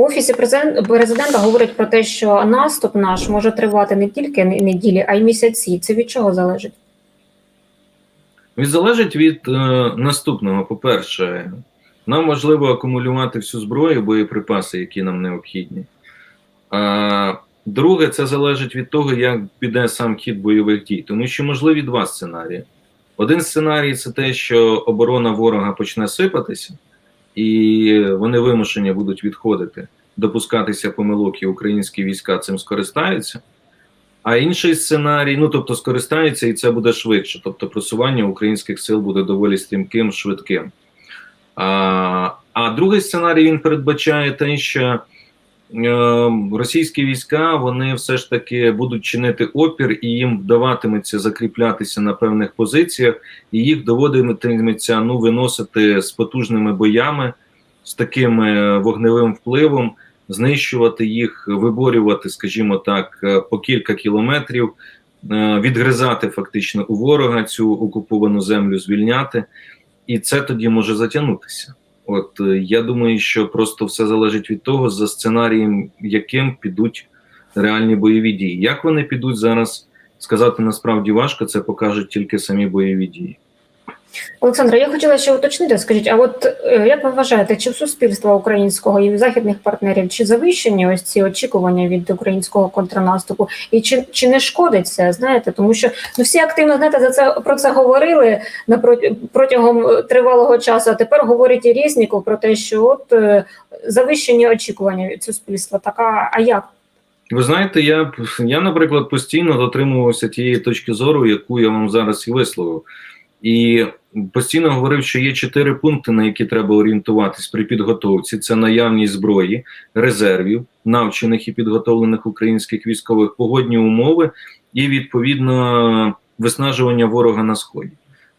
В офісі президента говорять про те, що наступ наш може тривати не тільки неділі, а й місяці. Це від чого залежить? Від залежить від е, наступного. По-перше, нам важливо акумулювати всю зброю, боєприпаси, які нам необхідні. А друге, це залежить від того, як піде сам хід бойових дій, тому що можливі два сценарії. Один сценарій це те, що оборона ворога почне сипатися, і вони вимушені будуть відходити, допускатися помилок, і українські війська цим скористаються. А інший сценарій, ну тобто скористаються, і це буде швидше. Тобто просування українських сил буде доволі стрімким, швидким. А, а другий сценарій він передбачає те, що російські війська вони все ж таки будуть чинити опір, і їм вдаватиметься закріплятися на певних позиціях, і їх доводитиметься ну, виносити з потужними боями, з таким е, вогневим впливом знищувати їх, виборювати, скажімо так, е, по кілька кілометрів, е, відгризати фактично у ворога цю окуповану землю, звільняти, і це тоді може затягнутися. От е, я думаю, що просто все залежить від того, за сценарієм, яким підуть реальні бойові дії. Як вони підуть зараз, сказати насправді важко, це покажуть тільки самі бойові дії. Олександра, я хотіла ще уточнити. Скажіть, а от е, як ви вважаєте, чи в суспільства українського і західних партнерів чи завищені ось ці очікування від українського контрнаступу, і чи, чи не шкодить це? Знаєте, тому що ну всі активно знаєте за це про це говорили напроти протягом е, тривалого часу. А тепер говорить і Резніков про те, що от е, завищені очікування від суспільства. Така, а як? Ви знаєте, я, я, наприклад, постійно дотримувався тієї точки зору, яку я вам зараз і висловив. І постійно говорив, що є чотири пункти, на які треба орієнтуватись при підготовці: це наявність зброї, резервів, навчених і підготовлених українських військових погодні умови і відповідно виснажування ворога на сході.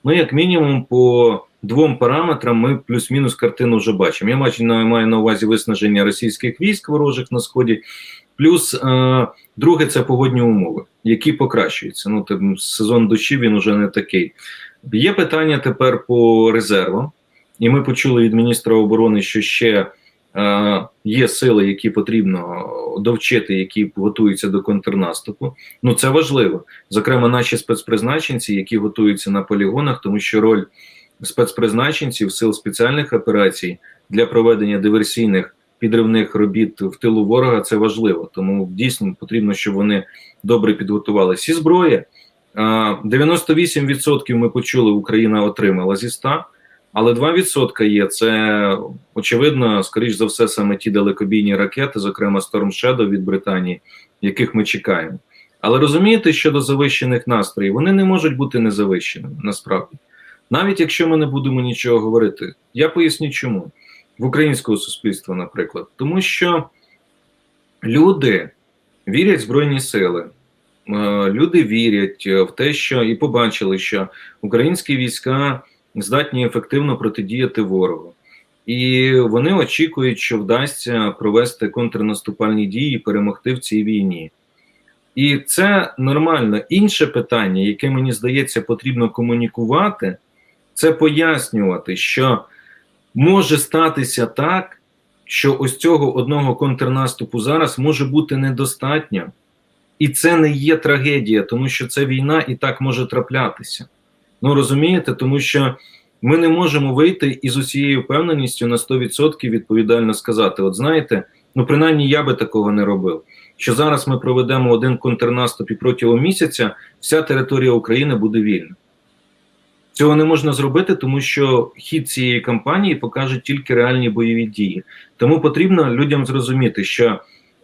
Ну, як мінімум, по двом параметрам ми плюс-мінус картину вже бачимо. Я бачу, маю на увазі виснаження російських військ ворожих на сході. Плюс е, друге це погодні умови, які покращуються. Ну, там, сезон дощів він уже не такий. Є питання тепер по резервам, і ми почули від міністра оборони, що ще е, є сили, які потрібно довчити, які готуються до контрнаступу. Ну це важливо. Зокрема, наші спецпризначенці, які готуються на полігонах, тому що роль спецпризначенців сил спеціальних операцій для проведення диверсійних підривних робіт в тилу ворога це важливо. Тому дійсно потрібно, щоб вони добре підготувалися. І зброя. А, 98% ми почули, Україна отримала зі 100, але 2% є. Це очевидно, скоріш за все, саме ті далекобійні ракети, зокрема Storm Shadow від Британії, яких ми чекаємо. Але розумієте, щодо завищених настроїв, вони не можуть бути незавищеними насправді. Навіть якщо ми не будемо нічого говорити, я поясню, чому в українського суспільства, наприклад, тому що люди вірять в Збройні сили. Е, Люди вірять е, в те, що і побачили, що українські війська здатні ефективно протидіяти ворогу, і вони очікують, що вдасться провести контрнаступальні дії і перемогти в цій війні. І це нормально. Інше питання, яке мені здається, потрібно комунікувати, це пояснювати, що може статися так, що ось цього одного контрнаступу зараз може бути недостатньо. І це не є трагедія, тому що це війна і так може траплятися. Ну розумієте, тому що ми не можемо вийти із усією впевненістю на 100% відповідально сказати: от знаєте, ну принаймні я би такого не робив. Що зараз ми проведемо один контрнаступ і протягом місяця вся територія України буде вільна. Цього не можна зробити, тому що хід цієї кампанії покаже тільки реальні бойові дії. Тому потрібно людям зрозуміти, що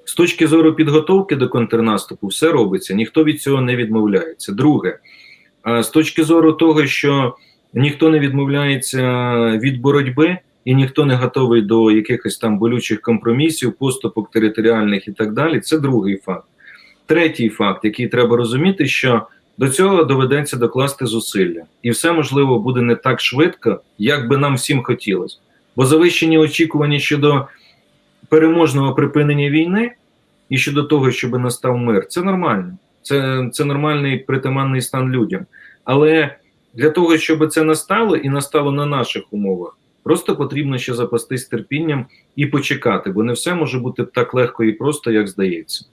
з точки зору підготовки до контрнаступу все робиться, ніхто від цього не відмовляється. Друге, з точки зору того, що ніхто не відмовляється від боротьби і ніхто не готовий до якихось там болючих компромісів, поступок територіальних і так далі, це другий факт. Третій факт, який треба розуміти, що до цього доведеться докласти зусилля, і все можливо буде не так швидко, як би нам всім хотілося. Бо завищені очікування щодо переможного припинення війни і щодо того, щоб настав мир, це нормально. Це, це нормальний притаманний стан людям. Але для того, щоб це настало і настало на наших умовах, Просто потрібно ще запастись терпінням і почекати, бо не все може бути так легко і просто, як здається.